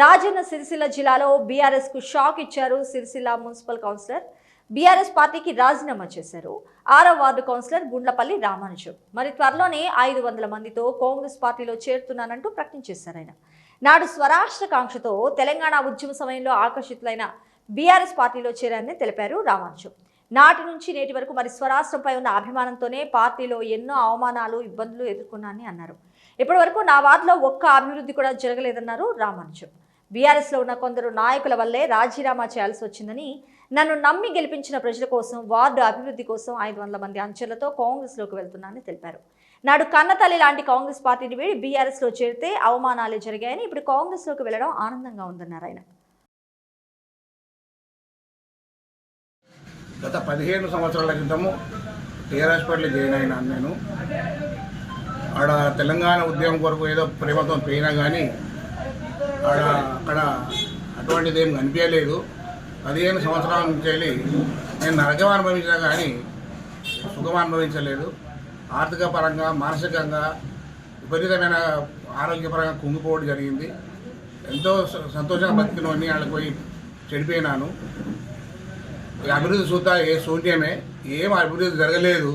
రాజన్న సిరిసిల్ల జిల్లాలో బీఆర్ఎస్కు షాక్ ఇచ్చారు సిరిసిల్ల మున్సిపల్ కౌన్సిలర్. బీఆర్ఎస్ పార్టీకి రాజీనామా చేశారు. ఆరో వార్డు కౌన్సిలర్ గుండ్లపల్లి రామానుజం. మరి త్వరలోనే ఐదు వందల మందితో కాంగ్రెస్ పార్టీలో చేరుతున్నానంటూ ప్రకటించేశారు ఆయన. నాడు స్వరాష్ట్ర కాంక్షతో తెలంగాణ ఉద్యమ సమయంలో ఆకర్షితులైన బీఆర్ఎస్ పార్టీలో చేరారని తెలిపారు రామానుజం. నాటి నుంచి నేటి వరకు మరి స్వరాష్ట్రంపై ఉన్న అభిమానంతోనే పార్టీలో ఎన్నో అవమానాలు ఇబ్బందులు ఎదుర్కొన్నానని అన్నారు. ఇప్పటి వరకు నా వార్డులో ఒక్క అభివృద్ధి కూడా జరగలేదన్నారు రామానుజం బీఆర్ఎస్లో ఉన్న కొందరు నాయకుల వల్లే రాజీనామా చేయాల్సి వచ్చిందని నన్ను నమ్మి గెలిపించిన ప్రజల కోసం వార్డు అభివృద్ధి కోసం ఐదు వందల మంది అంచెలతో కాంగ్రెస్లోకి వెళ్తున్నానని తెలిపారు. నాడు కన్నతల్లి లాంటి కాంగ్రెస్ పార్టీని వీడి బీఆర్ఎస్లో చేరితే అవమానాలే జరిగాయని ఇప్పుడు కాంగ్రెస్లోకి వెళ్ళడం ఆనందంగా ఉందన్నారు ఆయన. గత పదిహేను సంవత్సరాల క్రితము టీఆర్ఎస్ పార్టీలో జాయిన్ అయినాను నేను. ఆడ తెలంగాణ ఉద్యమం కొరకు ఏదో ప్రేమతో పోయినా కానీ ఆడ అక్కడ అటువంటిది ఏం కనిపించలేదు. పదిహేను సంవత్సరాల నుంచి వెళ్ళి నేను నరకం అనుభవించినా కానీ సుఖం అనుభవించలేదు. ఆర్థిక పరంగా మానసికంగా విపరీతమైన ఆరోగ్యపరంగా కుంగిపోవడం జరిగింది. ఎంతో సంతోషంగా బతికినవన్నీ వాళ్ళకి పోయి చెడిపోయినాను. అభివృద్ధి చూద్దా ఏ శూన్యమే. ఏం అభివృద్ధి జరగలేదు.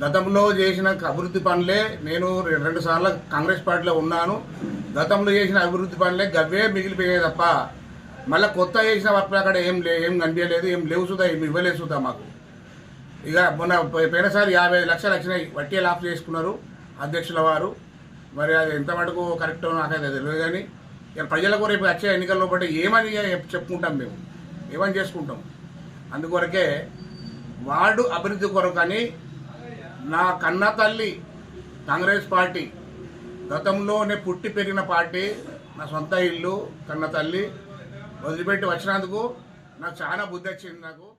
గతంలో చేసిన అభివృద్ధి పనులే నేను రెండు సార్లు కాంగ్రెస్ పార్టీలో ఉన్నాను. గతంలో చేసిన అభివృద్ధి పనులే గవ్వే మిగిలిపోయాయి తప్ప మళ్ళీ కొత్త చేసిన వర్క్ అక్కడ ఏం లే ఏం కనిపించలేదు ఏం లేవు సుధా ఏమి ఇవ్వలేదు సుధా మాకు. ఇక మొన్న పోయినసారి యాభై లక్షలు వచ్చినాయి వడ్డీ లాఫ్ చేసుకున్నారు అధ్యక్షుల వారు. మరి అది ఎంత మటుకు కరెక్ట్ నాకైతే తెలియదు కానీ ఇక ప్రజలకు రేపు వచ్చే ఎన్నికల్లో బట్టి ఏమని చెప్పుకుంటాం మేము. ఏమని చేసుకుంటాం? అందుకొరకే వార్డు అభివృద్ధి కొరకని నా కన్న తల్లి కాంగ్రెస్ పార్టీ గతంలోనే పుట్టి పెరిగిన పార్టీ నా సొంత ఇల్లు కన్న తల్లి. వదిలిపెట్టి వచ్చినందుకు నాకు చాలా బుద్ధి వచ్చింది నాకు.